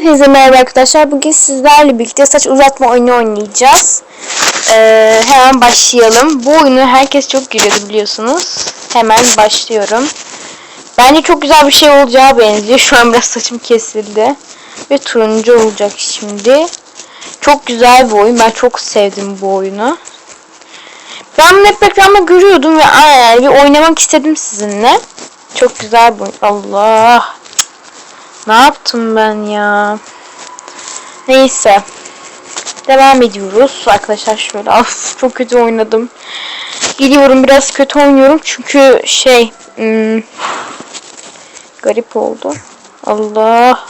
Hepinize merhaba arkadaşlar. Bugün sizlerle birlikte saç uzatma oyunu oynayacağız. Ee, hemen başlayalım. Bu oyunu herkes çok gülüyordu biliyorsunuz. Hemen başlıyorum. Bence çok güzel bir şey olacağı benziyor. Şu an biraz saçım kesildi. Ve turuncu olacak şimdi. Çok güzel bir oyun. Ben çok sevdim bu oyunu. Ben bunu hep ekranda görüyordum ve aa, bir oynamak istedim sizinle. Çok güzel oyun. Allah. Ne yaptım ben ya? Neyse. Devam ediyoruz. Arkadaşlar şöyle. Of çok kötü oynadım. Biliyorum biraz kötü oynuyorum. Çünkü şey. Hmm, garip oldu. Allah.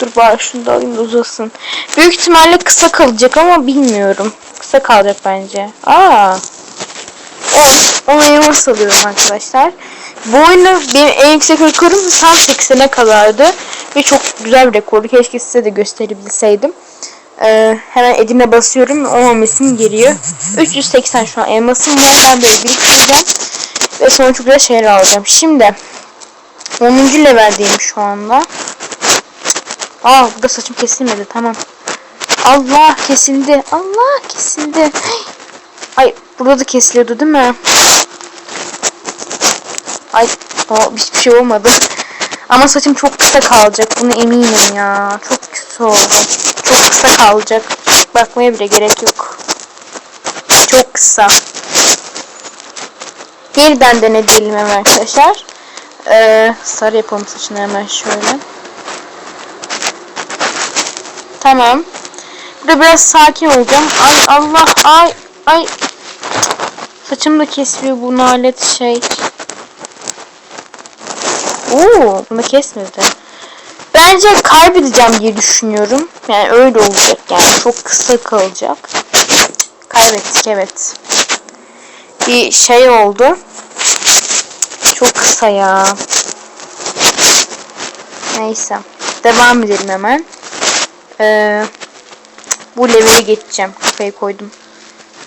Dur bari şunu da alayım da uzasın. Büyük ihtimalle kısa kalacak ama bilmiyorum. Kısa kalacak bence. Aa. 10. 10 elmas alıyorum arkadaşlar. Bu oyunda benim en yüksek rekorum tam 80'e kadardı. Ve çok güzel bir rekordu. Keşke size de gösterebilseydim. Ee, hemen edine basıyorum. 10 elmasım geliyor. 380 şu an elmasım var. Ben böyle biriktireceğim. Ve sonra çok güzel şeyler alacağım. Şimdi 10. leveldeyim şu anda. Aa burada saçım kesilmedi. Tamam. Allah kesildi. Allah kesildi. Ay burada da kesiliyordu değil mi? Ay o, hiçbir şey olmadı. Ama saçım çok kısa kalacak. Bunu eminim ya. Çok kötü oldu. Çok kısa kalacak. Bakmaya bile gerek yok. Çok kısa. Yeniden deneyelim hemen arkadaşlar. Ee, sarı yapalım saçını hemen şöyle. Tamam. Burada biraz sakin olacağım. Ay Allah ay ay. Saçım da kesiliyor bu nalet şey. Oo, bunu kesmedi. Bence kaybedeceğim diye düşünüyorum. Yani öyle olacak yani. Çok kısa kalacak. Kaybettik evet. Bir şey oldu. Çok kısa ya. Neyse. Devam edelim hemen. Ee, bu leveli geçeceğim. Kafayı koydum.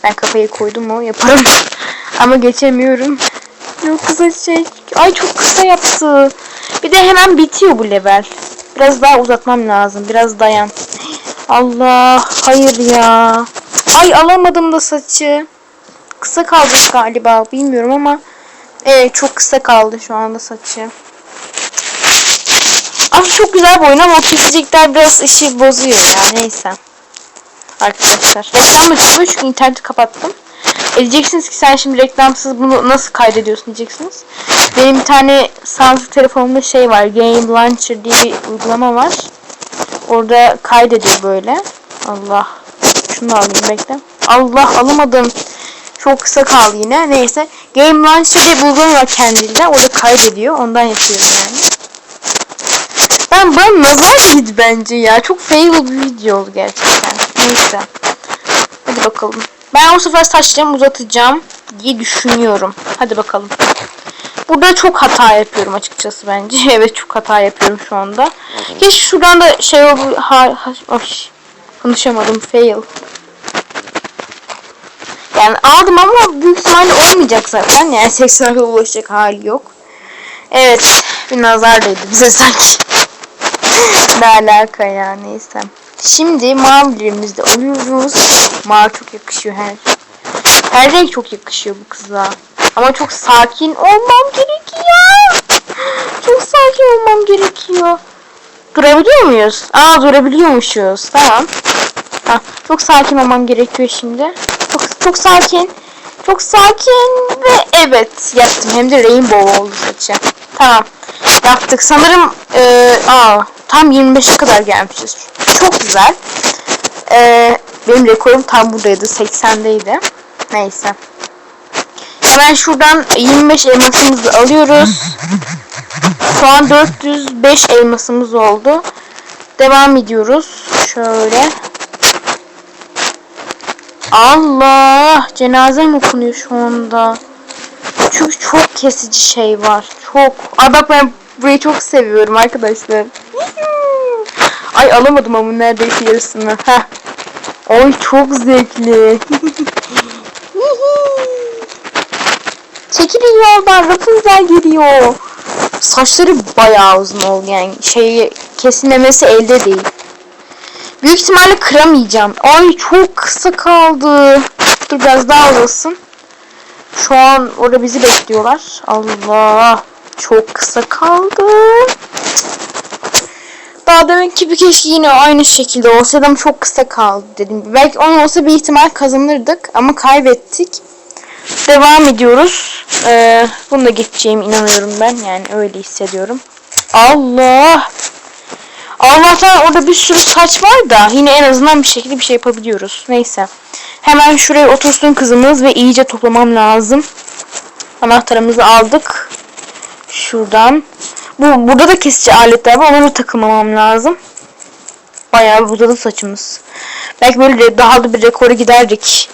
Ben kafayı koydum mu yaparım. Ama geçemiyorum. Çok kısa şey. Ay çok kısa yaptı. Bir de hemen bitiyor bu level. Biraz daha uzatmam lazım. Biraz dayan. Allah. Hayır ya. Ay alamadım da saçı. Kısa kaldı galiba. Bilmiyorum ama. Evet çok kısa kaldı şu anda saçı. Aslında çok güzel bir oyun ama o kesecekler biraz ışığı bozuyor ya. Neyse. Arkadaşlar. Reklam çıkıyor çünkü interneti kapattım. E diyeceksiniz ki sen şimdi reklamsız bunu nasıl kaydediyorsun diyeceksiniz. Benim bir tane Samsung telefonumda şey var. Game Launcher diye bir uygulama var. Orada kaydediyor böyle. Allah. Şunu alayım bekle. Allah alamadım. Çok kısa kaldı yine. Neyse. Game Launcher diye bir uygulama var kendiliğinden. Orada kaydediyor. Ondan yapıyorum yani. Ben bana nazar değdi bence ya. Çok fail bir video oldu gerçekten. Neyse. Hadi bakalım. Ben o sefer saçlarımı uzatacağım diye düşünüyorum. Hadi bakalım. Burada çok hata yapıyorum açıkçası bence. evet çok hata yapıyorum şu anda. Hiç şuradan da şey oldu. Ha, ha, oş. Konuşamadım. Fail. Yani aldım ama büyük ihtimalle olmayacak zaten. Yani 80'e ulaşacak hali yok. Evet. Bir nazar değdi bize sanki. ne alaka ya neyse. Şimdi mavilerimizi de alıyoruz. Mavi çok yakışıyor her. Her renk çok yakışıyor bu kıza. Ama çok sakin olmam gerekiyor. Çok sakin olmam gerekiyor. Durabiliyor muyuz? Aa durabiliyormuşuz. Tamam. Ha, çok sakin olmam gerekiyor şimdi. Çok çok sakin. Çok sakin ve evet yaptım. Hem de rainbow oldu saçı. Tamam. Yaptık. Sanırım e, aa tam 25'e kadar gelmişiz. Çok güzel. Ee, benim rekorum tam buradaydı. 80'deydi. Neyse. Hemen şuradan 25 elmasımızı alıyoruz. Şu an 405 elmasımız oldu. Devam ediyoruz. Şöyle. Allah! Cenaze mi okunuyor şu anda? Çünkü çok kesici şey var. Çok. Ay bak ben burayı çok seviyorum arkadaşlar. Ay alamadım ama neredeyse yarısını. Heh. Ay çok zevkli. Çekilin yoldan Rapunzel geliyor. Saçları bayağı uzun oldu yani şey kesilmemesi elde değil. Büyük ihtimalle kıramayacağım. Ay çok kısa kaldı. Dur biraz daha uzasın. Şu an orada bizi bekliyorlar. Allah. Çok kısa kaldı. Daha demek ki bir keşke yine aynı şekilde olsaydı ama çok kısa kaldı dedim. Belki onun olsa bir ihtimal kazanırdık ama kaybettik. Devam ediyoruz. Ee, bunu da geçeceğim inanıyorum ben. Yani öyle hissediyorum. Allah. Allah'tan orada bir sürü saç var da yine en azından bir şekilde bir şey yapabiliyoruz. Neyse. Hemen şuraya otursun kızımız ve iyice toplamam lazım. Anahtarımızı aldık. Şuradan. Bu burada da kesici aletler var. Onları takılmamam lazım. Bayağı bir uzadı saçımız. Belki böyle daha da bir rekoru giderdik.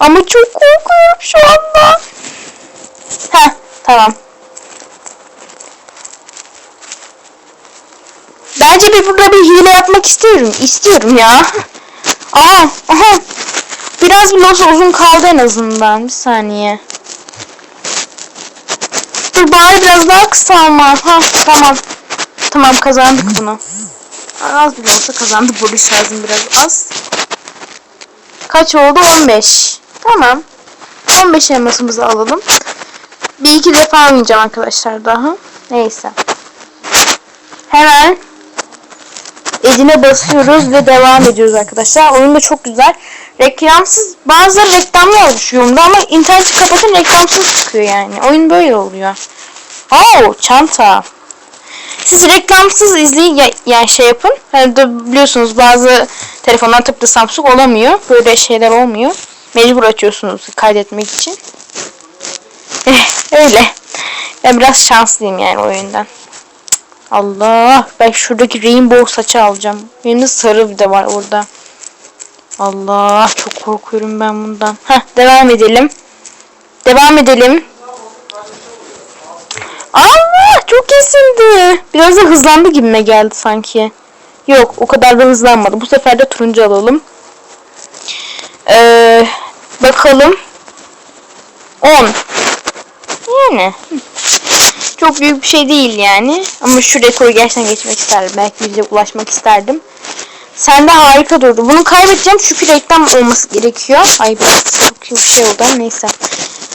Ama çok korkuyorum şu anda. Heh tamam. Bence bir burada bir hile yapmak istiyorum. İstiyorum ya. Aa, aha. Biraz bile olsa uzun kaldı en azından. Bir saniye. Dur bari biraz daha kısalma. Ha tamam. Tamam kazandık bunu. Az bile olsa kazandık. Burada şarjım biraz az. Kaç oldu? 15. Tamam. 15 elmasımızı alalım. Bir iki defa oynayacağım arkadaşlar daha. Neyse. Hemen Edine basıyoruz ve devam ediyoruz arkadaşlar. Oyun da çok güzel. Reklamsız bazıları reklamlı oluşuyor onda ama interneti kapatın reklamsız çıkıyor yani. Oyun böyle oluyor. Oo çanta. Siz reklamsız izleyin ya, yani şey yapın. Hani de biliyorsunuz bazı telefonlar tıpkı Samsung olamıyor. Böyle şeyler olmuyor. Mecbur açıyorsunuz kaydetmek için. Öyle. Ben biraz şanslıyım yani oyundan. Allah. Ben şuradaki rainbow saçı alacağım. Benim de sarı bir de var orada. Allah. Çok korkuyorum ben bundan. Heh, devam edelim. Devam edelim. Allah. Çok kesildi. Biraz da hızlandı gibime geldi sanki. Yok. O kadar da hızlanmadı. Bu sefer de turuncu alalım. Ee, bakalım. 10. Yani. Çok büyük bir şey değil yani. Ama şu rekoru gerçekten geçmek isterdim. Belki bize ulaşmak isterdim. Sen de harika durdu. Bunu kaybedeceğim çünkü reklam olması gerekiyor. Ay bir şey oldu ama neyse.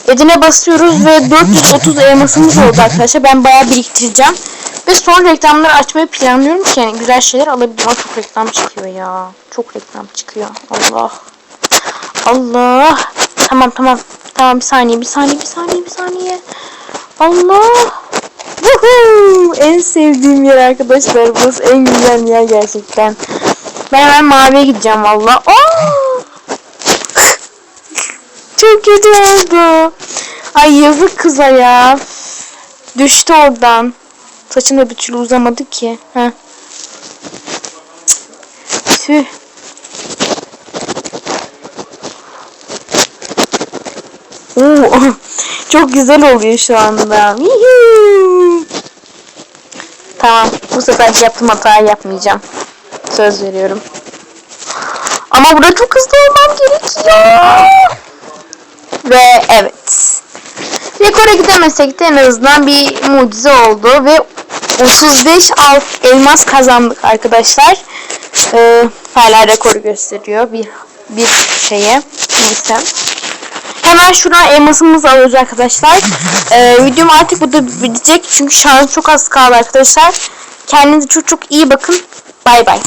Edine basıyoruz ve 430 elmasımız oldu arkadaşlar. Ben bayağı biriktireceğim. Ve son reklamları açmayı planlıyorum ki yani güzel şeyler alabilirim. Çok reklam çıkıyor ya. Çok reklam çıkıyor. Allah. Allah. Tamam tamam. Tamam bir saniye bir saniye bir saniye bir saniye. Allah. Woohoo! En sevdiğim yer arkadaşlar. Burası en güzel yer gerçekten. Ben hemen maviye gideceğim valla. Çok kötü oldu. Ay yazık kıza ya. Düştü oradan. Saçım da bir türlü uzamadı ki. Heh. Tüh. Oo, çok güzel oluyor şu anda. Tamam. Bu sefer yaptığım hatayı yapmayacağım. Söz veriyorum. Ama burada çok hızlı olmam gerekiyor. Ve evet. Rekora gidemesek de en azından bir mucize oldu. Ve 35 alt elmas kazandık arkadaşlar. Ee, hala rekoru gösteriyor bir bir şeye. Neyse. Hemen şuradan elmasımızı alıyoruz arkadaşlar. Ee, videom artık burada bitecek. Çünkü şarj çok az kaldı arkadaşlar. Kendinize çok çok iyi bakın. Bay bay.